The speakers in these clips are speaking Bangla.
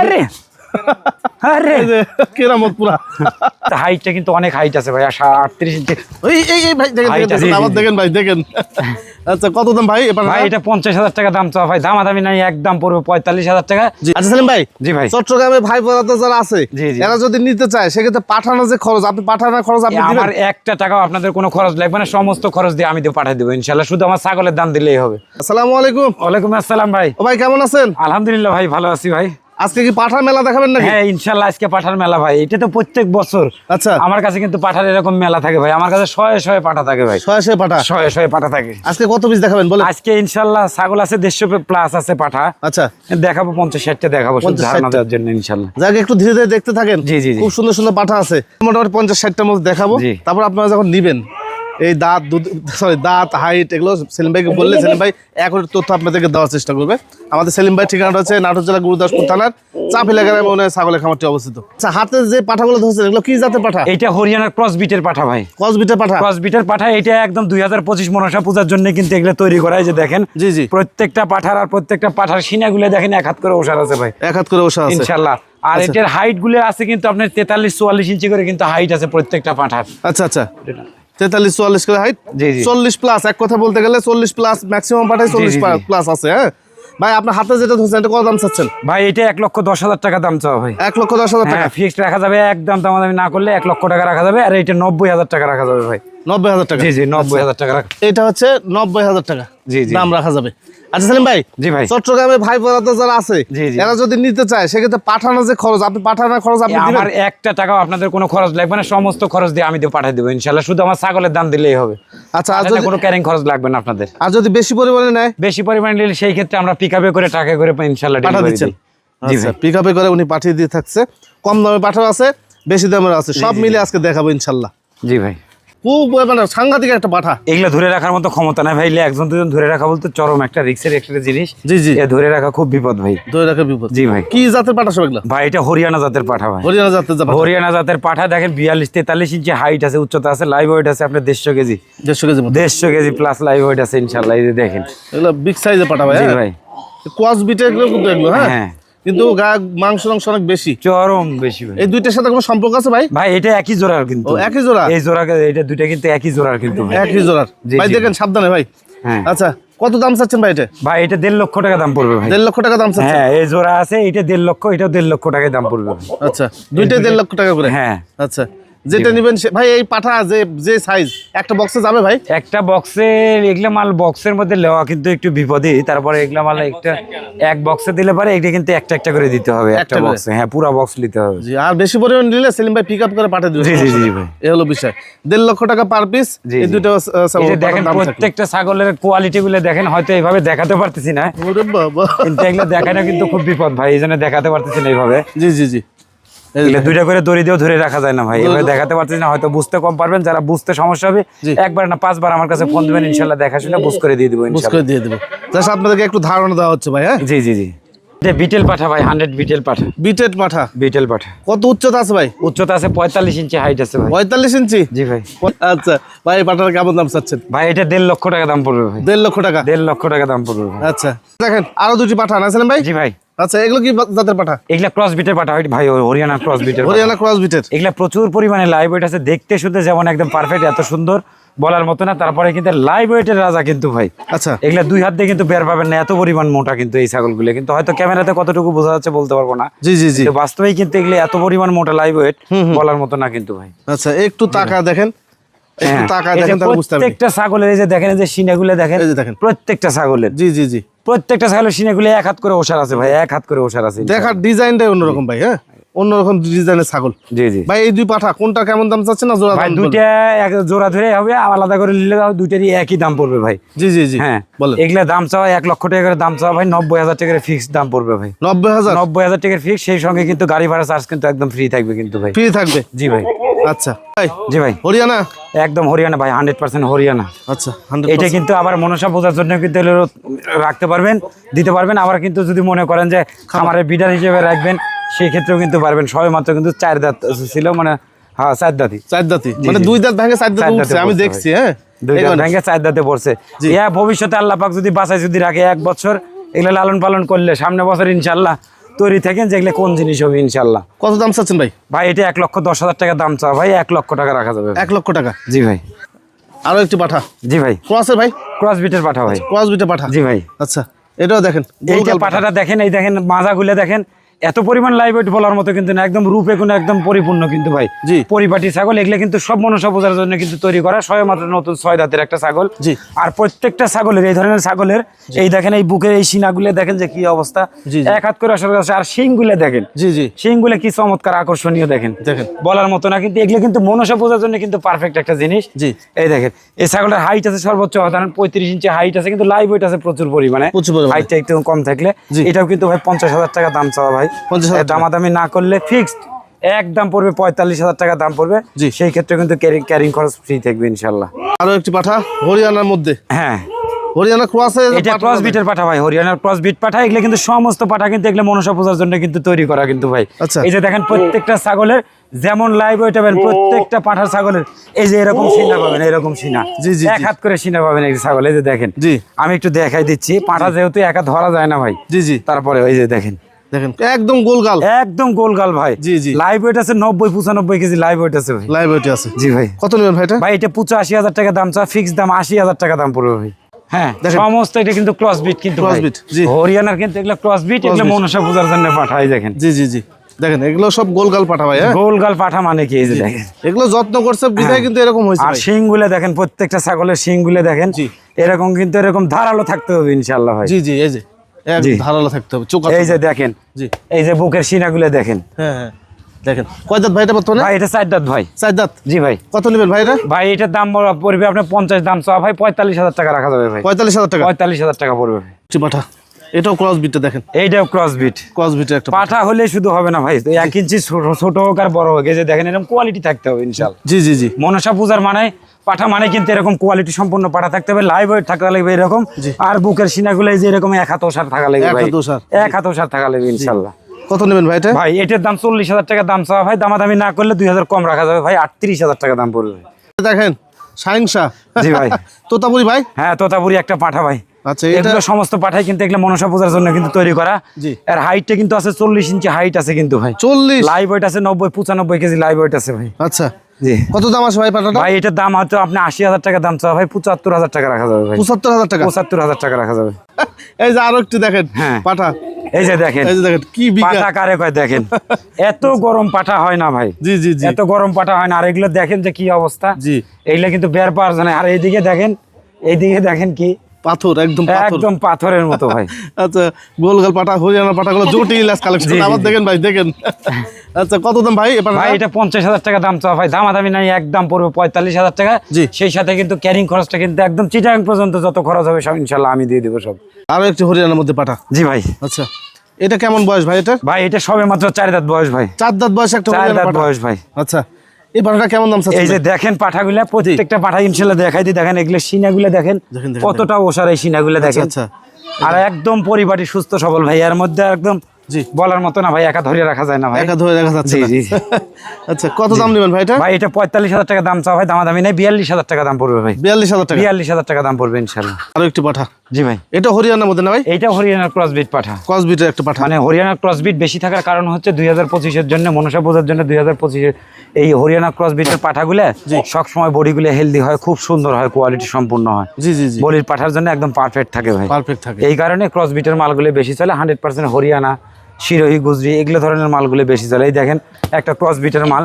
আরে আরে। কেরামত পুরা। হাইটটা কিন্তু অনেক হাইট আছে ভাই আটত্রিশ ইঞ্চি। ওই এই এই ভাই দেখেন আবার দেখেন ভাই দেখেন। আচ্ছা কত দাম ভাই? ভাই এটা পঞ্চাশ হাজার টাকা দাম চাওয়া ভাই নাই একদম পড়বে পঁয়তাল্লিশ হাজার টাকা। আচ্ছা সেলিম ভাই জি ভাই। চট্টগ্রামে ভাই যারা আছে। এরা যদি নিতে চায় সেক্ষেত্রে পাঠানো যে খরচ আপনি পাঠানোর খরচ আপনি আমার একটা টাকাও আপনাদের কোনো খরচ লাগবে না সমস্ত খরচ দিয়ে আমি দিয়ে পাঠিয়ে দেবো ইনশাল্লাহ শুধু আমার ছাগলের দাম দিলেই হবে। আসসালামু আলাইকুম। ওয়ালাইকুম আসসালাম ভাই। ও ভাই কেমন আছেন? আলহামদুলিল্লাহ ভাই ভালো আছি ভাই। আজকে কি পাঠার মেলা দেখাবেন নাকি? হ্যাঁ ইনশাল্লাহ আজকে পাঠার মেলা ভাই। এটা তো প্রত্যেক বছর। আচ্ছা। আমার কাছে কিন্তু পাঠার এরকম মেলা থাকে ভাই। আমার কাছে শয়ে শয়ে পাঠা থাকে ভাই। ছয় ছয় পাঠা? শয়ে শয়ে পাঠা থাকে। আজকে কত পিস দেখাবেন বলে আজকে ইনশাল্লাহ ছাগল আছে দেড়শো প্লাস আছে পাঠা। আচ্ছা। দেখাবো পঞ্চাশ ষাটটা দেখাবো শুধু ধারণা দেওয়ার জন্য ইনশাল্লাহ। যাকে একটু ধীরে ধীরে দেখতে থাকেন। জি, জি, জি। খুব সুন্দর সুন্দর পাঠা আছে। মোটামুটি পঞ্চাশ ষাটটার মধ্যে দেখাবো। তারপর আপনারা যখন নিবেন এই দাঁত দুধ সরি দাঁত হাইট এগুলো সেলিম ভাইকে বললে সেলিম ভাই এক তথ্য আপনাদেরকে দেওয়ার চেষ্টা করবে। আমাদের সেলিম ভাই ঠিকানাটা হচ্ছে নাটোর জেলা গুরুদাসপুর থানার চাপ এলাকায় মনে হয় ছাগলের খামারটি অবস্থিত। আচ্ছা হাতে যে পাঠাগুলো ধরছেন এগুলো কি জাতের পাঠা? এইটা হরিয়ানার ক্রস বিটের পাঠা ভাই। কসবিটের পাঠা? ক্রস বিটের পাঠা এটা একদম দুই হাজার পঁচিশ মনসা পূজার জন্য কিন্তু এগুলো তৈরি করা যে দেখেন। জি জি। প্রত্যেকটা পাঠার আর প্রত্যেকটা পাঠার সিনাগুলো দেখেন এক হাত করে ওষার আছে ভাই। এক হাত করে আছে। ইনশাল্লাহ আর আচ্ছা। এটার হাইটগুলো আছে কিন্তু আপনার তেতাল্লিশ চুয়াল্লিশ ইঞ্চি করে কিন্তু হাইট আছে প্রত্যেকটা পাঠার। আচ্ছা আচ্ছা। তেতাল্লিশ চুয়াল্লিশ করে হাইট। চল্লিশ প্লাস এক কথা বলতে গেলে চল্লিশ প্লাস ম্যাক্সিমাম পাঠায় চল্লিশ। প্লাস আছে হ্যাঁ? ভাই আপনার হাতে যেটা ধরছেন এটা কত দাম চাচ্ছেন? ভাই এটা এক লক্ষ দশ হাজার টাকা দাম চাওয়া ভাই। এক লক্ষ দশ হাজার টাকা? হ্যাঁ ফিক্সড রাখা যাবে একদম দামাদামি না করলে এক লক্ষ টাকা রাখা যাবে আর এটা নব্বই হাজার টাকা রাখা যাবে ভাই। নব্বই হাজার টাকা। জি জি নব্বই হাজার টাকা রাখা। এটা হচ্ছে নব্বই হাজার টাকা। জি, জি। দাম রাখা যাবে। আচ্ছা সেলিম ভাই জি ভাই। চট্টগ্রামে ভাই বোনাতে যারা আছে। এরা যদি নিতে চায় সেক্ষেত্রে পাঠানো যে খরচ আপনি পাঠানোর খরচ আপনি দিবেন? আমার একটা টাকাও আপনাদের কোনো খরচ লাগবে না সমস্ত খরচ দিয়ে আমি দিয়ে পাঠিয়ে দেবো শুধু আমার ছাগলের দাম দিলেই হবে। আচ্ছা আর যদি কোনো ক্যারিং খরচ লাগবে না আপনাদের। আর যদি বেশি পরিমাণে নেয়? বেশি পরিমাণে নিলে সেই ক্ষেত্রে আমরা পিক আপে করে টাকা করে ইনশাল্লাহ পাঠা ডেলিভারি দিচ্ছেন। জি আচ্ছা পিক আপে করে উনি পাঠিয়ে দিয়ে থাকছে। কম দামে পাঠাও আছে বেশি দামের আছে। সব মিলে আজকে দেখাবো ইনশাল্লাহ জি ভাই। খুব মানে সাংঘাতিক একটা পাঠা এগুলো ধরে রাখার মতো ক্ষমতা নাই ভাই একজন দুজন ধরে রাখা বলতে চরম একটা রিক্সের একটা জিনিস। জি জি। ধরে রাখা খুব বিপদ ভাই। ধরে রাখা বিপদ। জি ভাই। কি জাতের পাঠা সব এগুলো? ভাই এটা হরিয়ানা জাতের পাঠা ভাই। হরিয়ানা জাতের হরিয়ানা জাতের পাঠা দেখেন বিয়াল্লিশ তেতাল্লিশ ইঞ্চি হাইট আছে উচ্চতা আছে লাইভ ওয়েট আছে আপনার দেড়শো কেজি। দেড়শো কেজি দেড়শো কেজি প্লাস লাইভ ওয়েট আছে ইনশাল্লাহ এই যে দেখেন। এগুলো বিগ সাইজের পাঠা ভাই হ্যাঁ? ভাই। কোয়াস বিটের কিন্তু এগুলো হ্যাঁ? হ্যাঁ। কিন্তু গা মাংস মাংস অনেক বেশি। চরম বেশি এই দুইটার সাথে কোনো সম্পর্ক আছে ভাই? ভাই এটা একই জোড়ার কিন্তু। একই জোড়া? এই জোড়া এটা দুইটা কিন্তু একই জোড়ার কিন্তু একই জোড়ার। ভাই দেখেন সাবধানে ভাই। হ্যাঁ। আচ্ছা কত দাম চাচ্ছেন ভাই এটা? ভাই এটা দেড় লক্ষ টাকা দাম পড়বে ভাই। দেড় লক্ষ টাকা দাম চাচ্ছেন? হ্যাঁ এই জোড়া আছে এটা দেড় লক্ষ এটা দেড় লক্ষ টাকায় দাম পড়বে আচ্ছা দুইটা দেড় লক্ষ টাকা করে? হ্যাঁ। আচ্ছা। যেটা নেবেন ভাই এই পাঠা যে যে সাইজ একটা বক্সে যাবে ভাই? একটা বক্সে এগুলা মাল বক্সের মধ্যে নেওয়া কিন্তু একটু বিপদই তারপরে এগুলা মাল একটা এক বক্সে দিলে পারে এটা কিন্তু একটা একটা করে দিতে হবে একটা বক্সে হ্যাঁ পুরো বক্স নিতে হবে। জি আর বেশি পরিমাণ নিলে সেলিম ভাই পিক আপ করে পাঠিয়ে দেবে জি জি জি ভাই। এই হলো বিষয়। দেড় লক্ষ টাকা পার পিস এই দুটো এই দেখেন প্রত্যেকটা ছাগলের কোয়ালিটি গুলো দেখেন হয়তো এইভাবে দেখাতে পারতেছি না। ওরে বাবা। কিন্তু এগুলো দেখানো কিন্তু খুব বিপদ ভাই এই জন্য দেখাতে পারতেছি না এইভাবে। জি জি জি। দুইটা করে দড়ি দিয়েও ধরে রাখা যায় না ভাই। এভাবে দেখাতে পারতেছি না হয়তো বুঝতে কম পারবেন। যারা বুঝতে সমস্যা হবে একবার না পাঁচবার আমার কাছে ফোন দিবেন ইনশাল্লাহ দেখাশোনা বুঝ করে দিয়ে দিবো বুঝ করে দিয়ে দেবো। জাস্ট আপনাদেরকে একটু ধারণা দেওয়া হচ্ছে ভাই হ্যাঁ? জি জি জি। এটা বিটেল পাঠা ভাই হান্ড্রেড বিটেল পাঠা। বিটেড পাঠা? বিটেল পাঠা। কত উচ্চতা আছে ভাই? উচ্চতা আছে পঁয়তাল্লিশ ইঞ্চি হাইট আছে ভাই। পঁয়তাল্লিশ ইঞ্চি? জি ভাই। আচ্ছা ভাই পাঠার কেমন দাম চাচ্ছেন? ভাই এটা দেড় লক্ষ টাকা দাম পড়বে ভাই। দেড় লক্ষ টাকা? দেড় লক্ষ টাকা দাম পড়বে আচ্ছা দেখেন আরও দুটি পাঠা না সেলিম ভাই? জি ভাই। আচ্ছা এগুলো কি জাতের পাঠা? এগুলা ক্রস বিটের পাঠা। ভাই হরিয়ানা ক্রস বিটের হরিয়ানা ক্রস বিটের এগুলা প্রচুর পরিমাণে লাইভ ওয়েট আছে। দেখতে শুধু যেমন একদম পারফেক্ট এত সুন্দর বলার মতো না। তারপরে কিন্তু লাইভ ওয়েটের রাজা কিন্তু ভাই। আচ্ছা। এগুলা দুই হাত দিয়ে কিন্তু বের পাবেন না। এত পরিমাণ মোটা কিন্তু এই ছাগলগুলো। কিন্তু হয়তো ক্যামেরাতে কতটুকু বোঝা যাচ্ছে বলতে পারব না। জি জি জি। বাস্তবেই কিন্তু এগুলো এত পরিমাণ মোটা লাইভ ওয়েট বলার মতো না কিন্তু ভাই। আচ্ছা একটু টাকা দেখেন। হ্যাঁ, প্রত্যেকটা ছাগলের এই যে দেখেন যে সিনাগুলো দেখেন যে দেখেন। প্রত্যেকটা ছাগলের। জি জি জি। প্রত্যেকটা ছাগলের সিনাগুলো এক হাত করে ওষার আছে ভাই, এক হাত করে ওষার আছে। দেখার ডিজাইনটাই অন্যরকম ভাই হ্যাঁ? অন্যরকম ডিজাইনের ছাগল। জি জি। ভাই এই দুই পাঠা কোনটা কেমন দাম চাচ্ছে না জোড়া ভাই দুইটা এক জোড়া ধরে হবে আলাদা করে নিলে দুইটারই একই দাম পড়বে ভাই। জি জি জি। হ্যাঁ বলেন। এগুলা দাম চাওয়া এক লক্ষ টাকা করে দাম চাওয়া ভাই নব্বই হাজার টাকার ফিক্স দাম পড়বে ভাই। নব্বই হাজার? নব্বই হাজার টাকার ফিক্স সেই সঙ্গে কিন্তু গাড়ি ভাড়া চার্জ কিন্তু একদম ফ্রি থাকবে কিন্তু ভাই। ফ্রি থাকবে? জি ভাই। আচ্ছা। ভাই জি ভাই। হরিয়ানা? একদম হরিয়ানা ভাই হান্ড্রেড পার্সেন্ট হরিয়ানা। আচ্ছা এটা কিন্তু আবার মনসা বোঝার জন্য কিন্তু রাখতে পারবেন দিতে পারবেন। আবার কিন্তু যদি মনে করেন যে খামারের বিডার হিসেবে রাখবেন সেই ক্ষেত্রেও কিন্তু পারবেন। সবাই মাত্র কিন্তু চার দাঁত ছিল মানে হ্যাঁ চার দাঁতই। চার দাঁতি মানে দুই দাঁত ভেঙে চার দাঁত উঠছে আমি দেখছি হ্যাঁ? দুই দাঁত ভেঙে চার দাঁতে পড়ছে। ইয়া ভবিষ্যতে আল্লাহ পাক যদি বাসায় যদি রাখে এক বছর এগুলো লালন পালন করলে সামনে বছর ইনশাল্লাহ তৈরি থাকেন যে এগুলো কোন জিনিস হবে ইনশাল্লাহ কত দাম চাচ্ছেন ভাই? ভাই এটা এক লক্ষ দশ হাজার টাকা দাম চাওয়া। ভাই এক লক্ষ টাকা রাখা যাবে এক লক্ষ টাকা? জি ভাই। আরও একটি পাঠা? জি ভাই। ক্রসের ভাই? ক্রস বিটের পাঠা ভাই। ক্রস বিটে পাঠা। জি ভাই। আচ্ছা এটাও দেখেন এইটা পাঠাটা দেখেন এই দেখেন মাজাগুলো দেখেন এত পরিমাণ লাইভ ওয়েট বলার মতো কিন্তু না একদম রূপে কোনো একদম পরিপূর্ণ কিন্তু ভাই জি। পরিপাটি ছাগল এগুলো কিন্তু সব মনসা পূজার জন্য কিন্তু তৈরি করা ছয় মাত্র নতুন ছয় দাঁতের একটা ছাগল জি। আর প্রত্যেকটা ছাগলের এই ধরনের ছাগলের এই দেখেন এই বুকের এই সিনাগুলো দেখেন যে কি অবস্থা। এক হাত করে আসার কাছে আর শিংগুলো দেখেন জি জি শিংগুলো কি চমৎকার আকর্ষণীয় দেখেন দেখেন। বলার মতো না কিন্তু এগুলো কিন্তু মনসা পূজার জন্য কিন্তু পারফেক্ট একটা জিনিস জি। এই দেখেন এই ছাগলের হাইট আছে সর্বোচ্চ ধরেন পঁয়ত্রিশ ইঞ্চি হাইট আছে কিন্তু লাইভ ওয়েট আছে প্রচুর পরিমাণে। হাইটটা একটু কম থাকলে। এটাও কিন্তু ভাই পঞ্চাশ হাজার টাকা দাম চাওয়া ভাই 50,000 এর দামাদামি না করলে ফিক্সড একদম পড়বে পঁয়তাল্লিশ হাজার টাকা দাম পড়বে। জি। সেই ক্ষেত্রে কিন্তু ক্যারিং ক্যারিং খরচ ফ্রি থাকবে ইনশাল্লাহ আরও একটি পাঠা হরিয়ানার মধ্যে। হ্যাঁ। হরিয়ানা ক্রসে এটা ক্রস বিটের পাঠা ভাই হরিয়ানার ক্রস বিট পাঠা এগুলো কিন্তু সমস্ত পাঠা কিন্তু এগুলো মনসা পূজার জন্য কিন্তু তৈরি করা কিন্তু ভাই। আচ্ছা। এই যে দেখেন প্রত্যেকটা ছাগলের যেমন লাইভ ওয়েট পাবেন প্রত্যেকটা পাঠার ছাগলের এই যে এরকম সিনা পাবেন এরকম সিনা। জি, জি, এক হাত করে সিনা পাবেন এই ছাগল এই যে দেখেন। জি। আমি একটু দেখাই দিচ্ছি পাঠা যেহেতু এক হাত ধরা যায় না ভাই। জি জি। তারপরে ওই যে দেখেন। দেখেন। একদম গোলগাল একদম গোলগাল ভাই। জি, জি। লাইভ ওয়েট আছে নব্বই পঁচানব্বই কেজি লাইভ ওয়েট আছে ভাই। লাইভ ওয়েটে আছে। জি ভাই। কত নেবেন ভাই এটা? ভাই এটা পঁচাশি হাজার টাকা দাম চা ফিক্স দাম আশি হাজার টাকা দাম পড়বে ভাই। হ্যাঁ দেখেন। সমস্ত এটা কিন্তু ক্রস বিট কিন্তু Cross ভাই। জি। হরিয়ানার কিন্তু এগুলো ক্রস বিট এগুলো মনসা পূজার জন্য পাঠাই দেখেন। জি জি জি। দেখেন এগুলো সব গোলগাল পাঠা ভাই হ্যাঁ? গোলগাল পাঠা মানে কি এই যে দেখেন। এগুলো যত্ন করছে বিধায় কিন্তু এরকম হয়েছে আর দেখেন প্রত্যেকটা ছাগলের শিংগুলো দেখেন এরকম কিন্তু এরকম ধারালো থাকতে হবে ইনশাল্লাহ ভাই। জি জি এই যে। জি। ধারালো থাকতে হবে চোখ এই যে দেখেন জি। এই যে বুকের সিনাগুলো দেখেন। হ্যাঁ হ্যাঁ দেখেন। কয় দাঁত ভাই এটা বর্তমানে? ভাই এটা চার দাঁত ভাই। চার দাঁত? জি ভাই। কত নেবেন ভাই এটা? ভাই এটার দাম পড়বে আপনার পঞ্চাশ দাম চাওয়া ভাই পঁয়তাল্লিশ হাজার টাকা রাখা যাবে ভাই। পঁয়তাল্লিশ হাজার টাকা? পঁয়তাল্লিশ হাজার টাকা পড়বে ভাই। জি পাঠা এটাও ক্রস বিটটা দেখেন। এইটাও ক্রস বিট ক্রস বিটের একটা পাঠা হলে শুধু হবে না ভাই। এক ইঞ্চি ছোট- হোক আর বড় হোক এই যে দেখেন এরকম কোয়ালিটি থাকতে হবে ইনশাল জি জি জি। মনসা পূজার মানে পাঠা মানে কিন্তু এরকম কোয়ালিটি সম্পূর্ণ পাঠা থাকতে হবে লাইভ ওয়েট থাকা লাগবে এরকম। আর বুকের সিনাগুলো যে এরকম এক হাত ওষার থাকা লাগবে ভাই। এক হাত ওষার থাকা লাগবে ইনশাল্লাহ কত নেবেন ভাই এটা? ভাই এটার দাম চল্লিশ হাজার টাকা দাম চাওয়া ভাই। দামাদামি না করলে দুই হাজার কম রাখা যাবে ভাই। আটত্রিশ হাজার টাকা দাম পড়বে দেখেন সাহিংসা জি ভাই। তোতাপুরি ভাই? হ্যাঁ তোতাপুরি একটা পাঠা ভাই। আচ্ছা এগুলো সমস্ত পাঠাই কিন্তু এগুলো মনসা পূজার জন্য কিন্তু তৈরি করা। জি। এর হাইটটা কিন্তু আছে চল্লিশ ইঞ্চি হাইট আছে কিন্তু ভাই। চল্লিশ? লাইভ ওয়েট আছে নব্বই পঁচানব্বই কেজি লাইভ ওয়েট আছে ভাই। আচ্ছা। কত দাম আছে ভাই পাঠাটা? ভাই এটার দাম হয়তো আপনি আশি হাজার টাকা দাম চাওয়া ভাই পঁচাত্তর হাজার টাকা রাখা যাবে পঁচাত্তর হাজার টাকা? পঁচাত্তর হাজার টাকা রাখা যাবে। এই যে আরও একটু দেখেন হ্যাঁ। পাঠা। এই যে দেখেন এই যে দেখেন কি বিঘা। পাঠা কারে কয় দেখেন? এত গরম পাঠা হয় না ভাই। জি জি জি। এত গরম পাঠা হয় না। আর এগুলো দেখেন যে কি অবস্থা। জি। এইগুলো কিন্তু বের পাওয়ার জন্য। আর এইদিকে দেখেন এইদিকে দেখেন কি পাথর একদম একদম পাথরের মতো ভাই। আচ্ছা পাটা হরিয়ানা পাটাগুলো জটিল কালেকশন আবার দেখেন ভাই দেখেন। আচ্ছা কত দাম ভাই ভাই এটা পঞ্চাশ হাজার টাকা দাম চাওয়া ভাই। দামাদামি নাই একদম পড়বে পঁয়তাল্লিশ হাজার টাকা। সেই সাথে কিন্তু ক্যারিং খরচটা কিন্তু একদম চিটাং পর্যন্ত যত খরচ হবে সব ইনশাল্লাহ আমি দিয়ে দেবো সব। আরও একটি হরিয়ানার মধ্যে পাটা। জি ভাই। আচ্ছা এটা কেমন বয়স ভাই এটা? ভাই এটা সবে মাত্র চার দাঁত বয়স ভাই। চার দাঁত বয়স একটা চার দাঁত বয়স ভাই। আচ্ছা এই পাঠাটা কেমন দাম এই যে দেখেন পাঠাগুলা প্রত্যেকটা পাঠা ইনশাল্লাহ দেখাই দিই। দেখেন এগুলো সিনাগুলা দেখেন কতটা ওষার এই সিনাগুলা দেখেন। আচ্ছা। আর একদম পরিবারটি সুস্থ সবল ভাই। এর মধ্যে একদম জি। বলার মতো না ভাই একা ধরে রাখা যায় না ভাই। একা ধরে দেখা যাচ্ছে জি, জি। আচ্ছা কত দাম নেবেন ভাই এটা? ভাই এটা পঁয়তাল্লিশ হাজার টাকা দাম চাও ভাই দামাদামি নেই বিয়াল্লিশ হাজার টাকা দাম পড়বে ভাই। বিয়াল্লিশ হাজার টাকা? বিয়াল্লিশ হাজার টাকা দাম পড়বে ইনশাল্লাহ আরও একটি পাঠা। জি ভাই। এটা হরিয়ানার মধ্যে না ভাই? এইটা হরিয়ানার ক্রসবিট পাঠা। কস বিটের একটা পাঠা। মানে হরিয়ানা ক্রস বিট বেশি থাকার কারণ হচ্ছে দুই হাজার পঁচিশের জন্য মনসা পূজার জন্য দুই হাজার পঁচিশের এই হরিয়ানা ক্রস বিটের পাঠাগুলো সবসময় বডিগুলো হেলদি হয় খুব সুন্দর হয় কোয়ালিটি সম্পূর্ণ হয়। জি জি জি। বলির পাঠার জন্য একদম পারফেক্ট থাকে ভাই। পারফেক্ট থাকে। এই কারণে ক্রস বিটের মালগুলো বেশি চলে হান্ড্রেড পার্সেন্ট হরিয়ানা শিরোহি গুজরি এগুলো ধরনের মালগুলো বেশি চলে এই দেখেন একটা ক্রস বিটের মাল।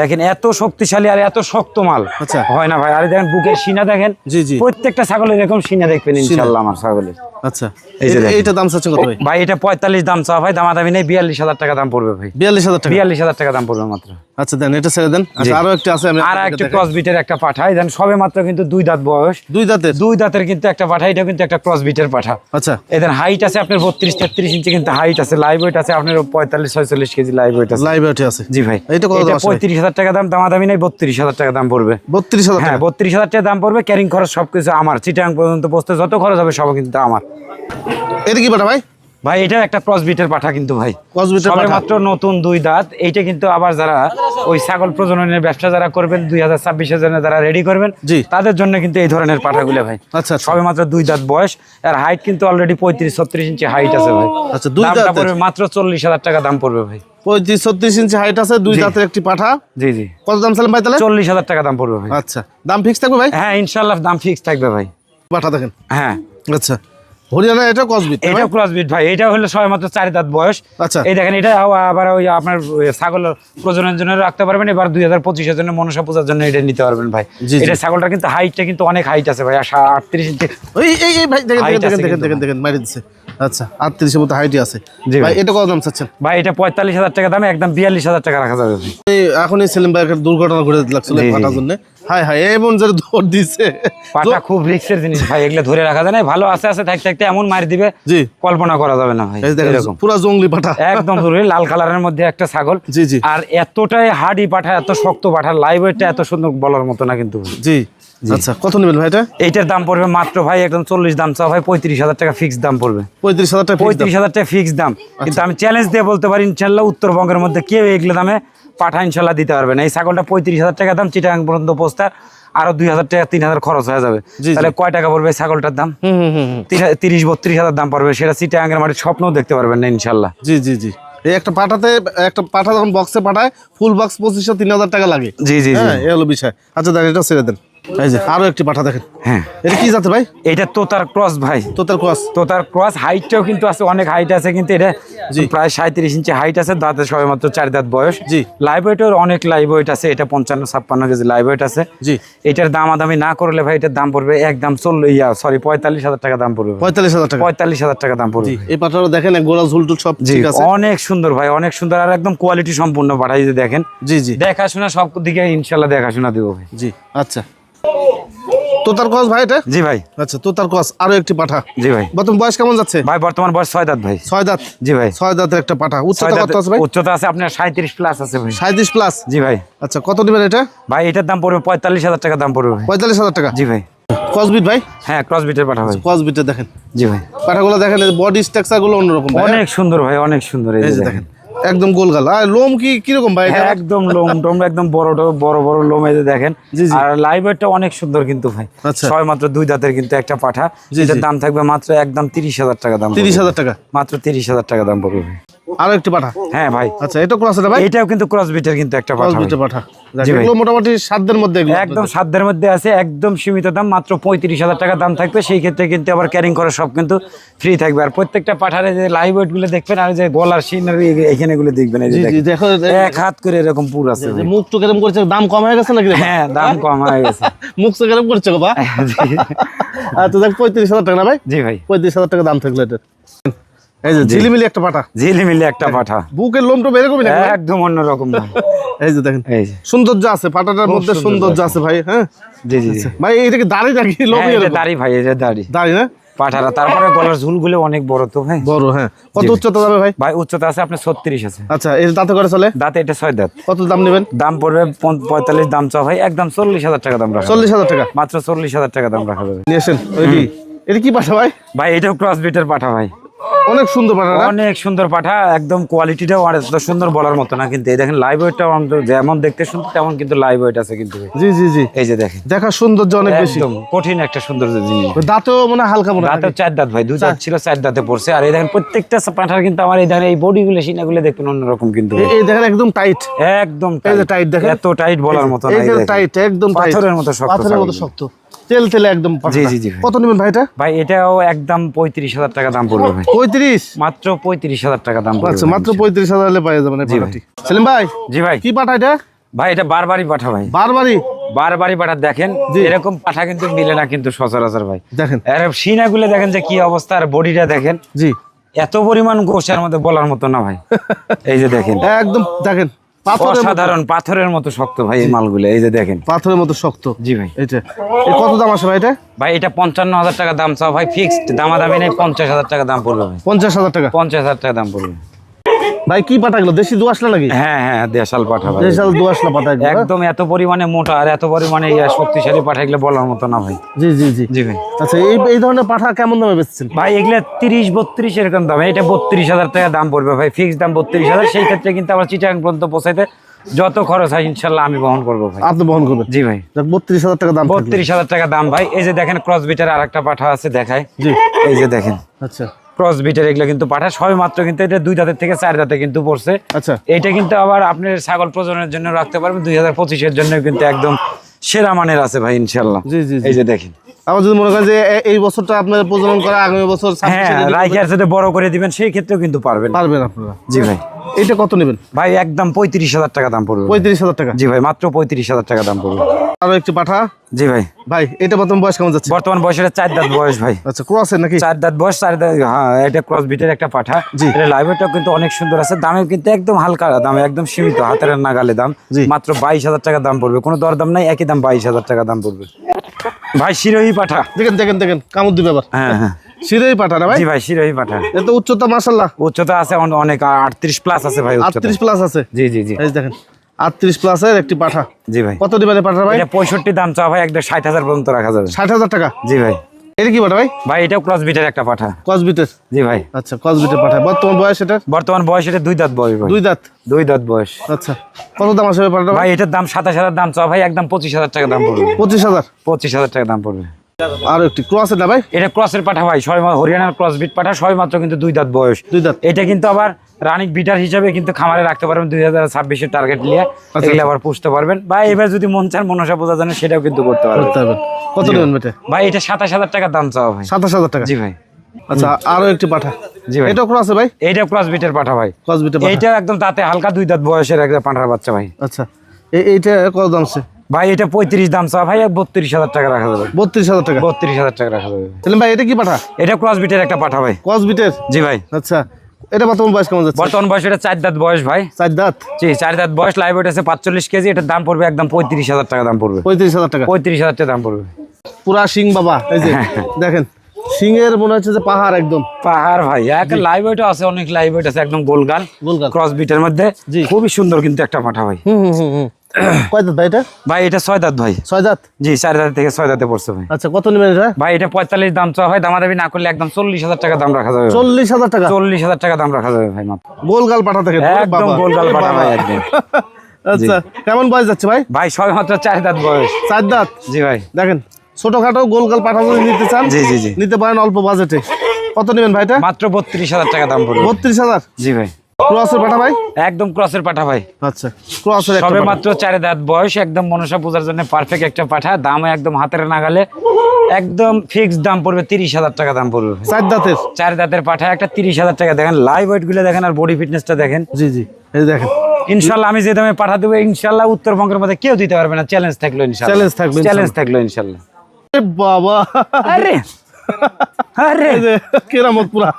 দেখেন এত শক্তিশালী আর এত শক্ত মাল। আচ্ছা। হয় না ভাই? আর দেখেন বুকের সিনা দেখেন জি জি। প্রত্যেকটা ছাগলের এরকম সিনা দেখবেন ইনশাল্লাহ আমার ছাগলের। আচ্ছা। এইটা দাম চাচ্ছেন কত ভাই? ভাই এটা পঁয়তাল্লিশ দাম চাওয়া ভাই দামাদামি নেই বিয়াল্লিশ হাজার টাকা দাম পড়বে ভাই। বিয়াল্লিশ হাজার টাকা। বিয়াল্লিশ হাজার টাকা দাম পড়বে মাত্র। আচ্ছা দেন এটা ছেড়ে দেন। আচ্ছা আরও একটা আছে আর একটা ক্রস বিটের একটা পাঠা। দেন সবে মাত্র কিন্তু দুই দাঁত বয়স। দুই দাঁতের? দুই দাঁতের কিন্তু একটা পাঠা এটা কিন্তু একটা ক্রস বিটের পাঠা। আচ্ছা। এদের হাইট আছে আপনার বত্রিশ তেত্রিশ ইঞ্চি কিন্তু হাইট আছে। লাইভ ওয়েট আছে আপনার পঁয়তাল্লিশ ছয়চল্লিশ কেজি লাইভ ওয়েট আছে। লাইভ ওয়েটে আছে। জি ভাই। এইটা কত ভাই? পঁয়ত্রিশ হাজার টাকা দাম দামাদামি নেই বত্রিশ হাজার টাকা দাম পড়বে। বত্রিশ হাজার হ্যাঁ বত্রিশ হাজার টাকা দাম পড়বে ক্যারিং খরচ সবকিছু আমার। চিটাং পর্যন্ত বসতে যত খরচ হবে সব কিন্তু আমার। এটা কি পাঠা ভাই? ভাই এটা একটা ক্রস বিটের পাঠা কিন্তু ভাই। সবে মাত্র নতুন দুই দাঁত। এইটা কিন্তু আবার যারা ওই ছাগল প্রজননের ব্যবসা যারা করবেন দুই হাজার ছাব্বিশের জন্য যারা রেডি করবেন জি। তাদের জন্য কিন্তু এই ধরনের পাঠাগুলো ভাই। আচ্ছা আচ্ছা। সবে মাত্র দুই দাঁত বয়স। আর হাইট কিন্তু অলরেডি পঁয়ত্রিশ ছত্রিশ ইঞ্চি হাইট আছে ভাই। আচ্ছা, দুই? পড়বে মাত্র চল্লিশ হাজার টাকা দাম পড়বে ভাই। পঁয়ত্রিশ ছত্রিশ ইঞ্চি হাইট আছে দুই দাঁতের একটি পাঠা। জি জি। কত দাম ভাই তাহলে? চল্লিশ হাজার টাকা দাম পড়বে ভাই। আচ্ছা দাম ফিক্স থাকবে ভাই? হ্যাঁ ইনশাল্লাহ দাম ফিক্স থাকবে ভাই। পাঠা দেখেন। হ্যাঁ। আচ্ছা হরিয়ানা এটা কসবিট এটা ক্রস বিট ভাই? এটা হলো সবে মাত্র চার দাঁত বয়স। আচ্ছা। এই দেখেন এটা আবার ওই আপনার ছাগল প্রজননের জন্য রাখতে পারবেন এবার দুই হাজার পঁচিশের জন্য মনসা পূজার জন্য এটা নিতে পারবেন ভাই। এটা ছাগলটা কিন্তু হাইটটা কিন্তু অনেক হাইট আছে ভাই আটত্রিশ ইঞ্চি। এই এই ভাই দেখেন দেখেন দেখেন দেখেন দেখেন দেখেন মারি দিচ্ছে আচ্ছা আটত্রিশের মতো হাইটই আছে। ভাই। এটা কত দাম চাচ্ছেন? ভাই এটা পঁয়তাল্লিশ হাজার টাকা দামে একদম বিয়াল্লিশ হাজার টাকা রাখা যাবে ভাই। এই সেলিম ভাই একটা দুর্ঘটনা ঘটে লাগছিল। জন্য। হাই হাই এমন যে দৌড় দিছে। পাটা খুব রিক্সের জিনিস ভাই এগুলো ধরে রাখা যায় না। ভালো আছে আছে থাকতে থাকতে এমন মার দিবে জি। কল্পনা করা যাবে না ভাই এরকম। পুরো জঙ্গলি পাঠা। একদম লাল কালারের মধ্যে একটা ছাগল। জি জি। আর এতটাই হাড়ি পাঠা এত শক্ত পাঠা লাইভ ওয়েটটা এত সুন্দর বলার মতো না কিন্তু জি। আচ্ছা কত নেবেন ভাই এটা? এইটার দাম পড়বে মাত্র ভাই একদম চল্লিশ দাম চাও ভাই পঁয়ত্রিশ হাজার টাকা ফিক্স দাম পড়বে। পঁয়ত্রিশ হাজার টাকা পঁয়ত্রিশ হাজার টাকা ফিক্স দাম। কিন্তু আমি চ্যালেঞ্জ দিয়ে বলতে পারি ইনশাল্লাহ উত্তরবঙ্গের মধ্যে কেউ এগুলো দামে পাঠা ইনশাল্লাহ দিতে পারবে না। এই ছাগলটা পঁয়ত্রিশ হাজার টাকা দাম চিটাং পর্যন্ত পোস্টার আরও দুই হাজার টাকা তিন হাজার খরচ হয়ে যাবে। তাহলে কয় টাকা পড়বে ছাগলটার দাম? তিরিশ বত্রিশ হাজার দাম পড়বে। সেটা চিটাঙ্গের মাটির স্বপ্নও দেখতে পারবেন না ইনশাল্লাহ জি জি জি। এই একটা পাঠাতে একটা পাঠা যখন বক্সে পাঠায় ফুল বক্স পঁচিশশো তিন হাজার টাকা লাগে। জি জি হ্যাঁ এই হলো বিষয়। আচ্ছা দেখেন এটা ছেড়ে দেন। এই যে আরও একটি পাঠা দেখেন। হ্যাঁ। এটা কি জাতে ভাই? এটা তোতার ক্রস ভাই। তোতার ক্রস। তোতার ক্রস হাইটটাও কিন্তু আছে অনেক হাইট আছে কিন্তু এটা প্রায় সাঁত্রিশ ইঞ্চি হাইট আছে দাঁতে সবে মাত্র চার দাঁত বয়স। জি। লাইভ ওয়েটের অনেক লাইভ ওয়েট আছে এটা পঞ্চান্ন ছাপ্পান্ন কেজি লাইভ ওয়েট আছে। জি। এটার দামাদামি না করলে ভাই এটার দাম পড়বে একদম চল্লিশ ইয়া সরি পঁয়তাল্লিশ হাজার টাকা দাম পড়বে। পঁয়তাল্লিশ হাজার টাকা। পঁয়তাল্লিশ হাজার টাকা দাম পড়বে। এই পাঠাটা দেখেন গোড়া ঝুলটুল সব জি অনেক সুন্দর ভাই অনেক সুন্দর আর একদম কোয়ালিটি সম্পূর্ণ যদি দেখেন। জি জি। দেখাশোনা সব দিকে ইনশাল্লাহ দেখাশোনা দেবো ভাই। জি আচ্ছা। তোতার ক্রস ভাই এটা? জি ভাই। আচ্ছা তোতার ক্রস আরও একটি পাঠা। জি ভাই। বর্তমান বয়স কেমন যাচ্ছে? ভাই বর্তমান বয়স ছয় দাঁত ভাই। ছয় দাঁত? জি ভাই। ছয় দাঁতের একটা পাঠা। উচ্চতা কত আছে ভাই? উচ্চতা আছে আপনার সাঁত্রিশ প্লাস আছে ভাই। সাঁত্রিশ প্লাস জি ভাই। আচ্ছা কত নেবেন এটা? ভাই এটার দাম পড়বে পঁয়তাল্লিশ হাজার টাকা দাম পড়বে ভাই। পঁয়তাল্লিশ হাজার টাকা? জি ভাই। ক্রসবিট ভাই? হ্যাঁ ক্রস বিটের পাঠা ভাই। ক্রসবিটে দেখেন। জি ভাই। পাঠাগুলো দেখেন বডি স্ট্রাকচারগুলো অন্যরকম অনেক সুন্দর ভাই অনেক সুন্দর এই দেখেন। একদম গোলগাল আর লোম কি কীরকম ভাই একদম লোম টোম একদম বড় বড় বড় লোম এই দেখেন। আর লাইভ ওয়েটটা অনেক সুন্দর কিন্তু ভাই আচ্ছা। ছয় মাত্র দুই দাঁতের কিন্তু একটা পাঠা যেটার দাম থাকবে মাত্র একদম তিরিশ হাজার টাকা দাম তিরিশ। হাজার টাকা মাত্র তিরিশ হাজার টাকা দাম পড়বে। আরও একটি পাঠা? হ্যাঁ ভাই। আচ্ছা এটা ক্রস এটা ভাই? এটাও কিন্তু ক্রস বিটের কিন্তু একটা পাঠা ভাই। ক্রসবিটে পাঠা। এগুলো মোটামুটি সাতদের মধ্যে একদম সাধ্যের মধ্যে আছে একদম সীমিত দাম মাত্র পঁয়ত্রিশ হাজার টাকা দাম থাকবে। সেই ক্ষেত্রে কিন্তু আবার ক্যারিং করা সব কিন্তু ফ্রি থাকবে। আর প্রত্যেকটা পাঠারে যে লাইভগুলো দেখবেন আর যে গলার সিনারি এখানে গুলো দেখবেন। দেখো এক হাত করে এরকম পুর আছে। মুখ তো কেরম করছে দাম কম হয়ে গেছে নাকি হ্যাঁ দাম কম হয়ে গেছে। মুখ তো কেরম করছে গো বা? জি। আচ্ছা দেখ পঁয়ত্রিশ হাজার টাকা না ভাই? জি ভাই। পঁয়ত্রিশ হাজার টাকা দাম থাকল এটা এই যে ঝিলিমিলি একটা পাঠা ঝিলিমিলি একটা পাঠা বুকের লোমটা এরকমই নাকি ভাই? একদম অন্যরকম ভাই। এই যে দেখেন এই যে। সৌন্দর্য আছে পাটাটার মধ্যে সৌন্দর্য আছে ভাই হ্যাঁ? জি জি জি। ভাই এইটা কি দাড়ি নাকি? হ্যাঁ, লোমই এটা দাড়ি ভাই এই যে দাড়ি। দাড়ি না? পাঠারা তারপরে গলার ঝুলগুলো অনেক বড় তো ভাই। বড় হ্যাঁ। কত উচ্চতা যাবে ভাই? ভাই উচ্চতা আছে আপনার ছত্রিশ আছে। আচ্ছা এই দাঁতে করে চলে? দাঁতে এটা ছয় দাঁত। কত দাম নেবেন? দাম পড়বে পঁয়তাল্লিশ দাম চা ভাই একদম চল্লিশ হাজার টাকা দাম রাখা চল্লিশ হাজার টাকা? মাত্র চল্লিশ হাজার টাকা দাম রাখা যাবে নিয়ে আসেন ওই কি? এটা কি পাঠা ভাই? ভাই এটাও ক্রস বিটের পাঠা ভাই। অনেক সুন্দর পাঠা অনেক সুন্দর পাঠা একদম কোয়ালিটিটাও আর এত সুন্দর বলার মতো না কিন্তু। এই দেখেন লাইভ ওয়েটটাও যেমন দেখতে সুন্দর তেমন কিন্তু লাইভ ওয়েট আছে কিন্তু জি জি জি। এই যে দেখেন। দেখার সৌন্দর্য অনেক বেশি। একদম কঠিন একটা সুন্দর জিনিস। দাঁতেও মনে হালকা মনে হয় দাঁতে চার দাঁত ভাই দুই দাঁত ছিল চার দাঁতে পড়ছে। আর এই দেখেন প্রত্যেকটা পাঠার কিন্তু আমার এই দেখেন এই বডিগুলো সিনাগুলো দেখবেন অন্যরকম কিন্তু এই- দেখেন একদম টাইট একদম এই যে tight। tight দেখেন। এত টাইট বলার মতো না এই এই যে টাইট একদম পাথরের মতো শক্ত পাথরের মতো শক্ত। তেল তেলে একদম। জি, জি, জি ভাই। কত নেবেন ভাই এটা? ভাই এটাও একদম পঁয়ত্রিশ হাজার টাকা দাম পড়বে ভাই। পঁয়ত্রিশ? মাত্র পঁয়ত্রিশ হাজার টাকা দাম আচ্ছা। মাত্র পঁয়ত্রিশ হাজার হলে ভাই। পাঠাটি সেলিম ভাই জি ভাই। কি পাঠা এটা? ভাই এটা বারবারই পাঠা ভাই। বারবারই? বারবারই পাঠা দেখেন। এরকম পাঠা কিন্তু মিলে না কিন্তু সচরাচর ভাই। দেখেন। সিনাগুলো দেখেন যে কি অবস্থা আর বডিটা দেখেন। জি। এত পরিমাণ গোসার মধ্যে বলার মতো না ভাই। এই যে দেখেন। একদম দেখেন। অসাধারণ পাথরের মতো শক্ত ভাই এই মালগুলো এই যে দেখেন। পাথরের মতো শক্ত। জি ভাই। এটা কত দাম আছে ভাই এটা? ভাই এটা পঞ্চান্ন হাজার টাকা দাম চাও ভাই ফিক্সড দামাদামি নেই পঞ্চাশ হাজার টাকা দাম পড়বে পঞ্চাশ হাজার টাকা। পঞ্চাশ হাজার টাকা দাম পড়বে। ভাই কি পাঠা এগুলো? দেশি দু আসলা নাকি? হ্যাঁ হ্যাঁ দেশাল পাঠা ভাই। দেশাল দু আসলা পাঠা হ্যাঁ? একদম এত পরিমাণে মোটা আর এত পরিমাণে ইয়া শক্তিশালী পাঠা এগুলো বলার মতো না ভাই। জি জি জি। জি ভাই। আচ্ছা এই এই ধরনের পাঠা কেমন দামে বেচছেন? ভাই এগুলো তিরিশ বত্রিশ এরকম দাম। এটা বত্রিশ হাজার টাকা দাম পড়বে ভাই। ফিক্স দাম বত্রিশ হাজার। সেই ক্ষেত্রে কিন্তু আমার চিটাং পর্যন্ত পৌঁছাইতে যত খরচ হয় ইনশাল্লাহ আমি বহন করব ভাই। আপনি বহন করবেন? জি ভাই। বত্রিশ হাজার টাকা দাম বত্রিশ হাজার টাকা দাম ভাই। এই যে দেখেন ক্রস বিটার আর একটা পাঠা আছে দেখায় জি। এই যে দেখেন। আচ্ছা। ক্রস বিটার এগুলো কিন্তু পাঠা সবে মাত্র কিন্তু এটা দুই দাঁতের থেকে চার দাঁতে কিন্তু পড়ছে। আচ্ছা। এটা কিন্তু আবার আপনি ছাগল প্রজনের জন্য রাখতে পারবেন। দুই হাজার পঁচিশের জন্য কিন্তু একদম সেরা মানের আছে ভাই ইনশাল্লাহ জি জি। এই যে দেখেন। আবার যদি মনে করেন যে এই বছরটা আপনার প্রজনন করা আগামী বছর হ্যাঁ 26 এ যদি রাইখার সাথে বড় করে দিবেন সেই ক্ষেত্রেও কিন্তু পারবেন। পারবেন আপনারা। জি ভাই। এইটা কত নেবেন? ভাই একদম পঁয়ত্রিশ হাজার টাকা দাম পড়বে। পঁয়ত্রিশ হাজার টাকা। জি ভাই মাত্র পঁয়ত্রিশ হাজার টাকা দাম পড়বে। আরও একটি পাঠা? জি ভাই। ভাই এটা প্রথম বয়স কেমন যাচ্ছে? বর্তমান বয়সের চার দাঁত বয়স ভাই। আচ্ছা ক্রসের নাকি? চার দাঁত বয়স চার দাঁত হ্যাঁ এটা ক্রস বিটের একটা পাঠা। জি। এটা লাইভেটাও কিন্তু অনেক সুন্দর আছে। দামে কিন্তু একদম হালকা দামে একদম সীমিত হাতের নাগালে দাম। মাত্র বাইশ হাজার টাকা দাম পড়বে। কোনো দরদাম নাই একই দাম বাইশ হাজার টাকা দাম পড়বে। ভাই শিরোহী পাঠা। দেখেন দেখেন দেখেন কামুদ্দি দিবে আবার। হ্যাঁ হ্যাঁ। সিরেই পাঠা না ভাই? জি ভাই শিরোহী পাঠা। এত উচ্চতা মাশাআল্লাহ। উচ্চতা আছে অন- অনেক আটত্রিশ প্লাস আছে ভাই উচ্চতা। আটত্রিশ প্লাস আছে? জি জি জি। এই দেখেন আটত্রিশ প্লাসের একটি পাঠা। জি ভাই। কত দিবেন পাঠা ভাই? এটা পঁয়ষট্টি দাম চা ভাই একদম ষাট হাজার পর্যন্ত রাখা যাবে। ষাট হাজার টাকা। জি ভাই। এটা কি পাঠা ভাই? ভাই এটাও ক্রস বিটের একটা পাঠা। জি ভাই। আচ্ছা কসবিটের পাঠা। বর্তমান বয়স এটা বর্তমান বয়স এটা দুই দাঁত বয়স দুই দাঁত? দুই দাঁত বয়স। আচ্ছা কত দাম আসবে পাঠাটা? ভাই ভাই এটার দাম সাতাশ হাজার দাম চ ভাই একদম পঁচিশ হাজার টাকা দাম পড়বে। পঁচিশ হাজার? পঁচিশ হাজার টাকা দাম পড়বে। আর একটি ক্রসের না ভাই? এটা ক্রসের পাঠা ভাই ছয় মা- হরিয়ানার ক্রস বিট পাঠা ছয় মাত্র কিন্তু দুই দাঁত বয়স। দুই দাঁত। এটা কিন্তু আবার রানিক বিটার হিসাবে কিন্তু খামারে রাখতে পারবেন দুই হাজার ছাব্বিশের টার্গেট নিয়ে। এগুলো আবার পুষতে পারবেন। বা এবার যদি মন চান মনসা বোঝা জানে সেটাও কিন্তু করতে পারবেন। কত নেবেন বেটে? ভাই এটা সাতাশ হাজার টাকা দাম চাওয়া ভাই। সাতাশ হাজার টাকা? জি ভাই। আচ্ছা আরও একটি পাঠা। জি ভাই। এটাও ক্রসে ভাই? এইটা ক্রস বিটের পাঠা ভাই। কসবিটের পাঠা। এইটা একদম তাতে হালকা দুই দাঁত বয়সের একটা পাঁঠার বাচ্চা ভাই। আচ্ছা। এই- এইটা কত দাম আছে? ভাই এটা পঁয়ত্রিশ দাম চাওয়া ভাই বত্রিশ হাজার টাকা রাখা যাবে। বত্রিশ হাজার টাকা? বত্রিশ হাজার টাকা রাখা যাবে। সেলিম ভাই এটা কি পাঠা? এটা ক্রস বিটের একটা পাঠা ভাই। কসবিটের জি ভাই। আচ্ছা এটা বর্তমান বয়স কেমন যাচ্ছে? বর্তমান বয়স এটা চার দাঁত বয়স ভাই। চার দাঁত? জি চার দাঁত বয়স লাইভ ওয়েট আছে পাঁচচল্লিশ কেজি এটার দাম পড়বে একদম পঁয়ত্রিশ হাজার টাকা দাম পড়বে। পঁয়ত্রিশ হাজার টাকা। পঁয়ত্রিশ হাজার টাকা দাম পড়বে। পুরা সিং বাবা এই যে দেখেন সিংয়ের মনে হচ্ছে যে পাহাড় একদম। পাহাড় ভাই এক লাইভ ওয়েট আছে অনেক লাইভ ওয়েট আছে একদম গোলগাল। গোলগাল। ক্রস বিটের মধ্যে। খুবই সুন্দর কিন্তু একটা পাঠা ভাই। হুম হুম হুম হুম। কয় দাঁত ভাই এটা? ভাই এটা ছয় দাঁত ভাই। ছয় দাঁত? জি চার দাঁত থেকে ছয় দাঁতে পড়ছে ভাই। আচ্ছা কত নেবেন এটা? ভাই এটা পঁয়তাল্লিশ দাম চাওয়া হয় দামাদামি না করলে একদম চল্লিশ হাজার টাকা দাম রাখা যাবে চল্লিশ হাজার টাকা? চল্লিশ হাজার টাকা দাম রাখা যাবে ভাই মাত্র। গোলগাল পাঠা থেকে একদম গোলগাল পাঠা ভাই একদম। আচ্ছা কেমন বয়স যাচ্ছে ভাই? ভাই সবে মাত্র চার দাঁত বয়স। চার দাঁত? জি ভাই। দেখেন ছোটখাটো গোলগাল পাঠা যদি নিতে চান জি জি জি। নিতে পারেন অল্প বাজেটে। কত নেবেন ভাইটা মাত্র বত্রিশ হাজার টাকা দাম পড়বে। বত্রিশ হাজার? জি ভাই। ক্রসের পাঠা ভাই? একদম ক্রসের পাঠা ভাই। আচ্ছা ক্রসের সবে। মাত্র চার দাঁত বয়স একদম মনসা পূজার জন্য পারফেক্ট একটা পাঠা। দামও একদম হাতের নাগালে। একদম ফিক্স দাম পড়বে তিরিশ হাজার টাকা দাম পড়বে। চার দাঁতের? চার দাঁতের পাঠা একটা তিরিশ হাজার টাকা দেখেন। লাইভ ওয়েটগুলো দেখেন আর বডি ফিটনেসটা দেখেন। জি জি এই দেখেন। ইনশাল্লাহ আমি যে দামে পাঠা দেবো ইনশাল্লাহ উত্তরবঙ্গের মধ্যে কেউ দিতে পারবে না। চ্যালেঞ্জ থাকল ইনশাল্লাহ। Challenge থাকল চ্যালেঞ্জ থাকল ইনশাল্লাহ। বাবা। আরে! আরে! কেরামত পুরা।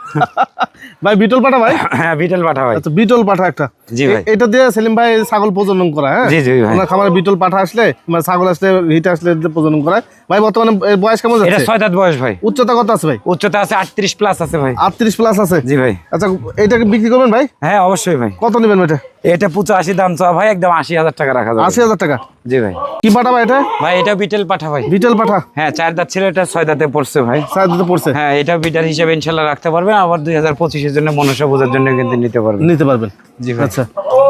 ভাই বিটল পাঠা ভাই? হ্যাঁ বিটেল পাঠা ভাই। আচ্ছা বিটল পাঠা একটা। জি ভাই। এটা দিয়ে সেলিম ভাই ছাগল প্রজনন করা হ্যাঁ? জি, জি ভাই। ওনার খামারে বিটল পাঠা আসলে মানে ছাগল আসলে হিট আসলে প্রজনন করায়। ভাই বর্তমানে বয়স কেমন এটা যাচ্ছে? ছয় দাঁত বয়স ভাই। উচ্চতা কত আছে ভাই? উচ্চতা আছে আটত্রিশ প্লাস আছে ভাই। আটত্রিশ প্লাস আছে? জি ভাই। আচ্ছা এটাকে বিক্রি করবেন ভাই? হ্যাঁ অবশ্যই ভাই। কত নেবেন এটা? এটা পঁচাশি দাম ভাই একদম আশি হাজার টাকা রাখা যাবে। আশি হাজার টাকা? জি ভাই। কি পাঠা ভাই এটা? ভাই এটা বিটেল পাঠা ভাই। বিটল পাঠা? হ্যাঁ চার দাঁত ছিল এটা ছয় দাঁতে পড়ছে ভাই। সাইড দিতে পড়ছে। হ্যাঁ এটা বিটার হিসেবে ইনশাল্লাহ রাখতে পারবেন আবার দুই হাজার পঁচিশের জন্য মনসা পূজার জন্য কিন্তু নিতে পারবেন। নিতে পারবেন? জি ভাই। আচ্ছা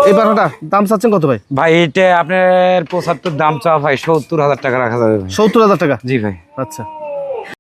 এই বারোটা দাম চাচ্ছেন কত ভাই? ভাই এটা আপনার পঁচাত্তর দাম চাওয়া ভাই সত্তর হাজার টাকা রাখা যাবে সত্তর হাজার টাকা? জি ভাই। আচ্ছা।